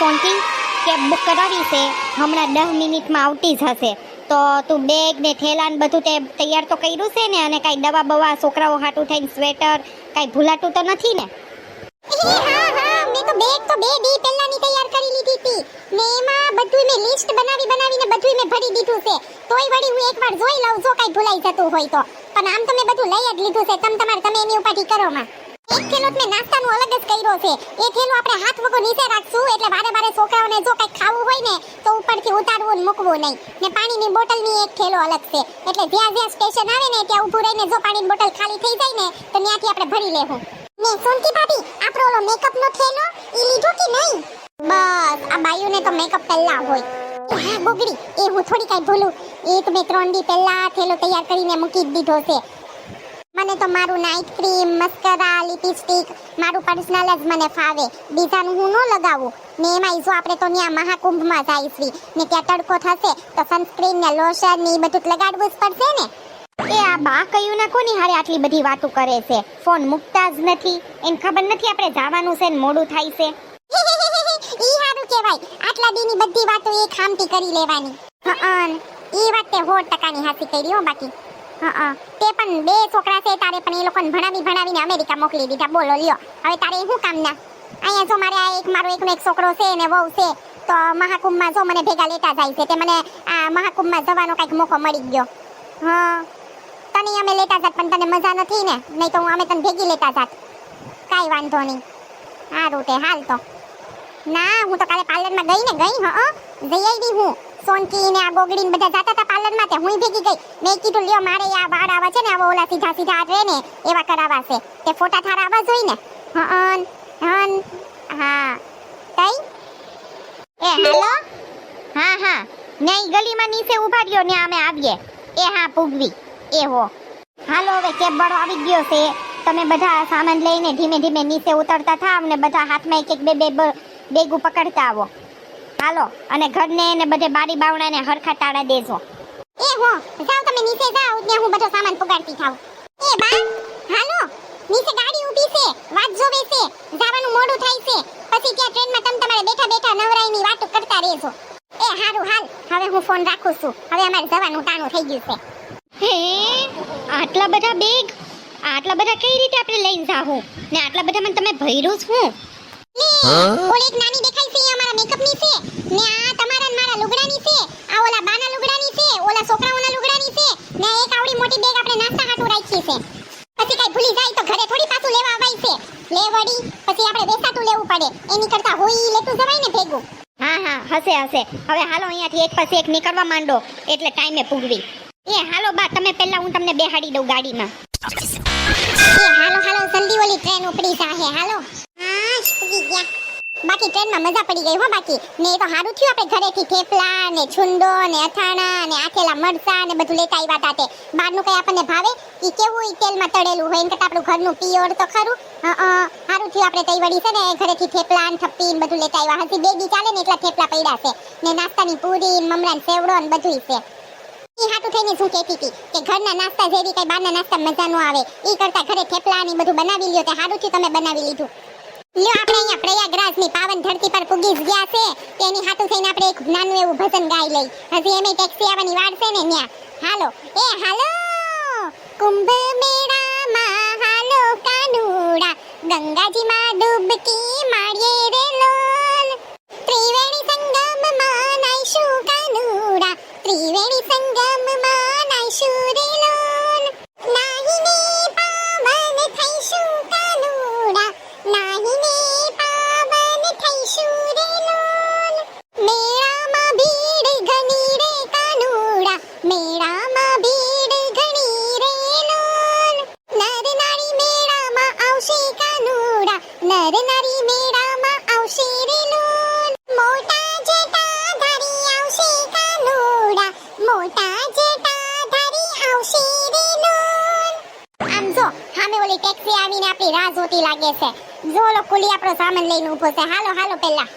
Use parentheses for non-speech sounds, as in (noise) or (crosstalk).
ફોનથી cab book કરાવી છે. હમણાં દસ મિનિટમાં આવતી જ હશે. તો તું બેગ ને થેલા ને બધું તે તૈયાર તો કર્યું છે ને? અને કાંઈ દવા બવા, છોકરાઓ હાટું થઈને સ્વેટર, કાંઈ ભૂલાતું તો નથી ને? હા હા. મેં તો બેગ તો બે દી પહેલાની તૈયાર કરી લીધી હતી. મેં એમાં બધું લિસ્ટ બનાવી, બનાવીને બધું મેં ભરી દીધું છે. તોય વળી હું એકવાર જોઈ લઉં જો કાંઈ ભૂલાઈ જતું હોય તો. પણ આમ તો મેં બધું લઈ જ લીધું છે. તમ તમારે, તમે એની ઉપાધી કરો માં. એક થેલો મેં નાસ્તાનું અલગ જ કર્યો છે. એ થેલો આપણે હાથ વગર નીચે રાખશું, એટલે વારે વારે છોકરાઓને જો કંઈક ખાવું હોય ને, તો ઉપરથી ઉતારવું ને મૂકવું નહીં. ને પાણીની બોટલની એક થેલો અલગ છે. એટલે જ્યાં જ્યાં સ્ટેશન આવે ને, ત્યાં ઊભું રહીને જો પાણીની બોટલ ખાલી થઈ જાય ને, તો ત્યાંથી આપણે ભરી લેવું. ને સોનકી ભાભી, આપણો ઓલો મેકઅપ નો થેલો, ઈ લીધો કે નહીં? બસ, આ બાયુને તો મેકઅપ પહેલા હોય. હા, બોગડી, એ હું થોડી કાંઈ ભૂલું. એ તો મેં ત્રણ દી પહેલા થેલો તૈયાર કરીને મૂકી દીધો છે. મને તો મારું નાઇટ ક્રીમ મસ્કરા લિપસ્ટિક મારું પર્સનલ જ મને ફાવે. બીજાનું હું ન લગાવું. ને એમાંય જો આપણે તો ત્યાં મહાકુંભમાં જઈશી ને ત્યાં તડકો થશે, તો સનસ્ક્રીન ને લોશન ને એ બધું લગાડવું જ પડશે ને. એ આ બા કયું ના કોની હારે આટલી બધી વાતો કરે છે? ફોન મૂકતા જ નથી. એને ખબર નથી આપણે જવાનું છે ને મોડું થાય છે. (laughs) ઈ હારું કહેવાય. આટલા દીની બધી વાતો એક ખામતી કરી લેવાની. હા એ વાત તે 100% ની હાસી કરી, હો બાકી. હઅ તે પણ બે છોકરા છે તારે, પણ એ લોકોને ભણાવી, ભણાવીને અમેરિકા મોકલી દીધા. બોલો, લ્યો. હવે તારે શું કામ ના અહીંયા જો મારે આ એક, મારો એકનો એક છોકરો છે ને વહુ છે, તો મહાકુંભમાં જો મને ભેગા લેતા જાય છે, તે મને આ મહાકુંભમાં જવાનો કંઈક મોકો મળી ગયો. હા. તને અમે લેતા જાત, પણ તને મજા નથી ને? નહીં તો હું અમે તને ભેગી લેતા જાત. કાંઈ વાંધો નહીં. સારું તે, હાલ તો. ના, હું તો કાલે પાર્લરમાં ગઈ ને ગઈ, હા જઈ આવી હું. સોનકી ને આ ગોગડી બધા જાતા હતા પાર્લરમાં તે હું ભેગી ગઈ. મેં કીધું, લ્યો, મારે આ વાળ આવા છે ને, આવો ઓલા સીધા સીધા રહે ને એવા કરાવવા છે તે ફોટા થારા આવા જોઈ ને હન હન, હા, તઈ? એ, હેલો? હા હા ન્યાય ગલીમાં નીચે ઊભા રહ્યો ને અમે આવીએ. એ, હા પૂગવી એ, હો. હાલો, હવે કેબ વાળો આવી ગયો છે. તમે બધા સામાન લઈને ધીમે ધીમે નીચે ઉતરતા થાવ ને બધા હાથમાં એક એક બે બે, બેગું પકડતા આવો. હાલો અને ઘરને ને બધે બારી બાવણાને હરખા તાળા દેજો. એ હો જાઓ તમે નીચે જાઓ ત્યાં હું બધો સામાન પગાડતી થાવ એ બા હાલો નીચે ગાડી ઊભી છે વાત જોવે છે જવાનું મોડું થાય છે. પછી ત્યાં ટ્રેનમાં તમે તમારે બેઠા બેઠા નવરાઈની વાતો કરતા રહેજો. એ હારું હાલ હવે હું ફોન રાખું છું. હવે અમારે જવાનું ટાણું થઈ ગયું છે. હે આટલા બધા બેગ? આટલા બધા કઈ રીતે આપણે લઈને જાહું? ને આટલા બધા મને તમે ભર્યું છું ને ઓલી એક નાની દેખાય મેકઅપની છે ને આ તમારા ને મારા લુગડાની છે આ ઓલા બાના લુગડાની છે ઓલા છોકરાઓના લુગડાની છે ને એક આવડી મોટી બેગ આપણે નાસ્તા હાટુ રાખી છે. પછી કઈ ભૂલી જાય તો ઘરે થોડી પાછું લેવા અવાય છે. લે વળી પછી આપણે બેસાતું લેવું પડે. એની કરતા હોય લેતું જવાય ને ભેગું. હા હા હશે હશે. હવે હાલો અહીંયાથી એક પછી એક નીકળવા માંડો એટલે ટાઈમે પૂગવી. એ હાલો બા તમે પહેલા હું તમને બેહાડી દઉં ગાડીમાં. એ હાલો હાલો જલ્દી ઓલી ટ્રેન ઉપડી જાહે હાલો. બાકી ટ્રેનમાં મજા પડી ગઈ હો બાકી. ને એ તો સારું થયું આપણે ઘરેથી થેપલા ને છુંદો ને અથાણા ને આખેલા મરચા ને બધું લેતા આવ્યા હતા તે. બહારનું કંઈ આપણને ભાવે? એ કેવું એ તેલમાં તળેલું હોય? એમ કરતાં આપણું ઘરનું પિયોર તો ખરું? સારું થયું આપણે તઈ વળી છે ને ઘરેથી થેપલા ને થપ્પી ને બધું લેતા આવ્યા. હજી બેગી ચાલે ને એટલા થેપલા પડ્યા છે. ને નાસ્તાની પૂરી મમરા ને સેવડો ને બધું છે. ઈ હાટું થઈને નાસ્તા જેવી કઈ બહારના નાસ્તા મજા નો આવે. એ કરતા ઘરે થેપલા ને બધું બનાવી લ્યો તે સારું થયું તમે બનાવી લીધું. લ્યો આપણે અહીંયા પ્રયાગરાજની પાવન ધરતી પર પૂગી ગયા છે. તેની હાટું થઈને આપણે એક નાનું એવું ભજન ગાઈ લઈ. હજી એમે ટેક્સી આવવાની વાર છે ને ન્યા. હાલો. એ, હાલો. કુંભ મેળામાં હાલો કાનુડા. ગંગાજીમાં ડૂબકી મારીએ રે લોલ મેળામાં ભીડ ઘણી રે લોલ. નર નારી મેળામાં આવશે કાનુડા. નર નારી મેળામાં આવશે રે લોલ. મોટા જટા ધારી આવશે કાનુડા. મોટા જટા ધારી આવશે રે લોલ. આમ જો, સામે ઓલી ટેક્સી આવીને આપણી રાહ જોતી લાગે છે. જો લો કુલી આપણો સામાન લઈને ઊભો છે. હાલો હાલો પેલા